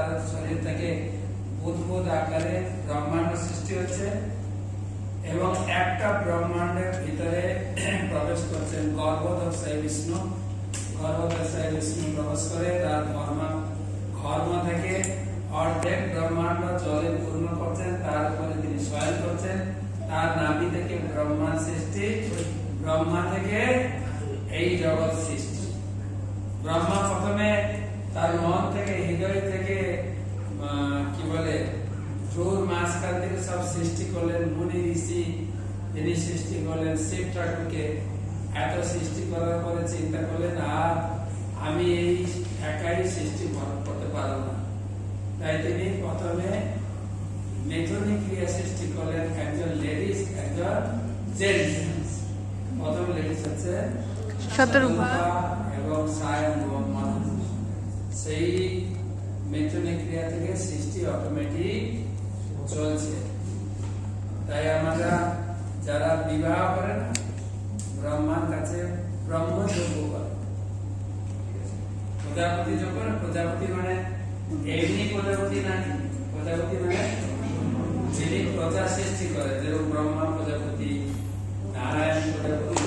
তার শরীর থেকে বুদবুদ আকারে ব্রহ্মাণ্ড সৃষ্টি হচ্ছে এবং একটা ব্রহ্মাণ্ডের ভিতরে প্রবেশ করছেন গর্ভদশায় বিষ্ণু। গর্ভদশায় বিষ্ণু প্রবেশ করে তার ধর্ম ধর্ম থেকে অর্ধেক ব্রহ্মাণ্ড জলে পূর্ণ করছেন, তার উপরে তিনি শয়ন করছেন। তার নাভি থেকে ব্রহ্মা সৃষ্টি, ব্রহ্মা থেকে এই জগৎ সৃষ্টি। ব্রহ্মা প্রথমে তার মন থেকে হৃদয় থেকে আহ, কি বলে চোর মাঝখান থেকে সব সৃষ্টি করলেন মুনি ঋষি যিনি সৃষ্টি করলেন শিব ঠাকুরকে। এত সৃষ্টি করার পরে চিন্তা করলেন আর আমি এই একাই সৃষ্টি করতে পারব না। তাই তিনি প্রথমে মেথনি ক্রিয়া সৃষ্টি করলেন একজন লেডিস একজন জেন্টস। প্রথম লেডিস হচ্ছে এবং সায়ন সেই মেথনি ক্রিয়া থেকে সৃষ্টি অটোমেটিক চলছে তাই আমরা যারা বিবাহ করে না ব্রহ্মার কাছে করে প্রজাপতি যোগ্য না প্রজাপতি মানে এমনি প্রজাপতি না প্রজাপতি মানে যিনি প্রজা সৃষ্টি করে যেরকম ব্রহ্মা প্রজাপতি নারায়ণ প্রজাপতি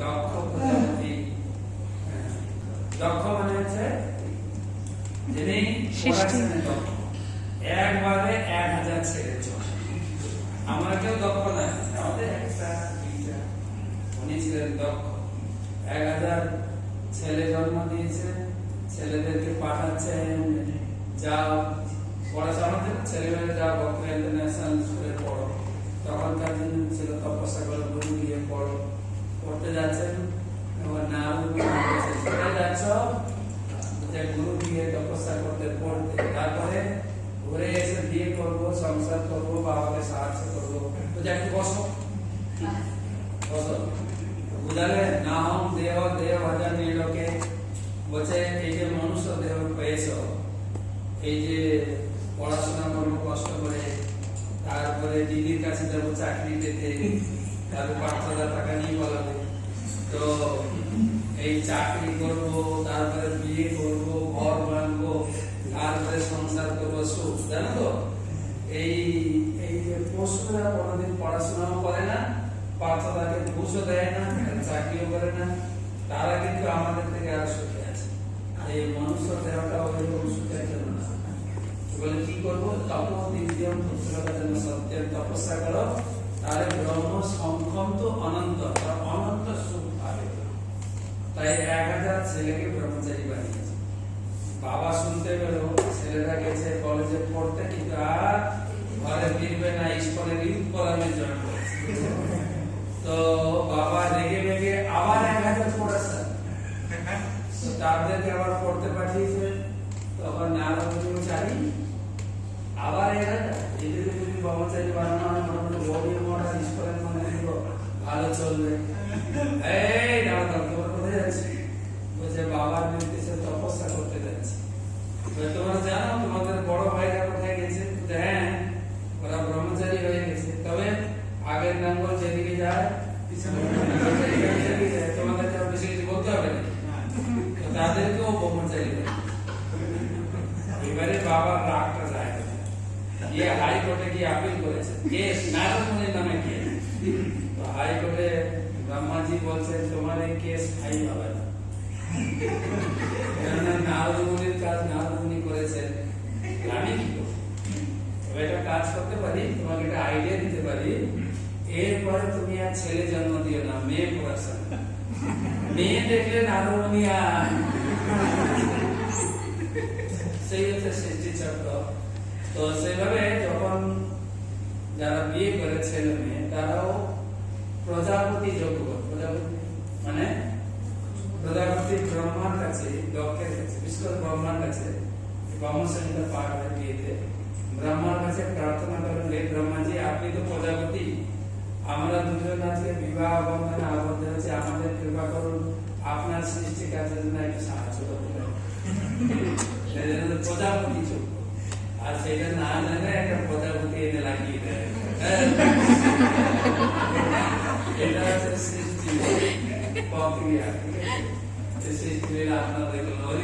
দক্ষ প্রজাপতি হ্যাঁ। দক্ষ মানে হচ্ছে যিনি সৃষ্টি। পড়াশোনায় দক্ষ একবারে এক হাজার ছেড়ে আমার কেউ দক্ষ আমাদের একটা দুইটা। উনি ছিলেন দক্ষ। এক হাজার ছেলে জন্ম দিয়েছে, ছেলেদেরকে পাঠাচ্ছেন যাও, পড়াশোনা ছেলেমেয়েরা যাও বক্তা ইন্টারন্যাশনাল স্কুলে পড়ো। তখনকার দিন ছিল তপস্যা করে গুরু গিয়ে পড়ো পড়তে যাচ্ছেন এবার না কোথায় যাচ্ছ যে গুরু গিয়ে তপস্যা করতে পড়তে তারপরে ঘুরে এসে বিয়ে সংসার করব, বাবাকে সাহায্য করব। তো একটু বসো। বসো। বুঝালে না দেহ দেহ ভজন লোকে বলছে, এই যে মনুষ্য দেহ পেয়েছ, এই যে পড়াশোনা করব, কষ্ট করে, তারপরে দিদির কাছে যাব চাকরি পেতে, তারপর পাঁচ হাজার টাকা নিয়ে বলাবে তো এই চাকরি করব, তারপরে বিয়ে করব, ঘর বানবো তারপরে সংসার করব, সুখ, জানো তো? এই এই পশুরা কোনোদিন পড়াশোনাও করে না দেয় না চাকরিও করে না, তারা কিন্তু আমাদের থেকে আর সুখে আছে। এই মনুষ্য দেহটা সুখের জন্য না। বলে, কি করব? তপ পুত্রকা যেন সত্যের তপস্যা করো। তাহলে ব্রহ্ম সংখ্যম তো অনন্ত আর অনন্ত সুখ পাবে। তাই এক হাজার ছেলেকে ব্রহ্মচারী বানিয়েছে। বাবা শুনতে পেল ছেলেরা গেছে কলেজে পড়তে, কিন্তু আর ঘরে ফিরবে না স্কুলের ইউথ জয়েন করেছে তো বাবা রেগে রেগে আবার এক হাজার পড়েছে। তাদেরকে আবার পড়তে পাঠিয়েছে এবারে বাবার রাগটা যায়। গিয়ে হাইকোর্টে গিয়ে আপিল করেছে। কেস নারদমণির নামে কেস তো হাইকোর্টে ব্রহ্মাজি বলছেন তোমার এই কেস হাই হবে না। আমি কি কাজ করতে পারি, তোমাকে একটা আইডিয়া দিতে পারি। এরপরে তুমি আর ছেলে জন্ম দিও না, মেয়ে পড়াশোনা। মেয়ে দেখলে নারদমণি আর সেই হচ্ছে সৃষ্টি চক্র তো সেভাবে যখন যারা বিয়ে করে ছেলে মেয়ে, তারাও প্রজাপতি যোগ্য। প্রজাপতি মানে প্রজাপতি ব্রহ্মার কাছে দক্ষের কাছে বিশেষ ব্রহ্মার কাছে ব্রহ্মসংহিতা পাঠ বিয়েতে। ব্রহ্মার কাছে প্রার্থনা করেন, হে ব্রহ্মাজি, আপনি তো প্রজাপতি। আমরা দুজন আজকে বিবাহ বন্ধনে আবদ্ধ হয়েছে। আমাদের কৃপা করুন। আপনার সৃষ্টি কাজের জন্য একটু সাহায্য করতে প্রজাপতি চোখ hasilnya nggak ada nih kepada bukti ini lagi deh kita sesuatu kopi ya sesuatu yang nggak ada kalau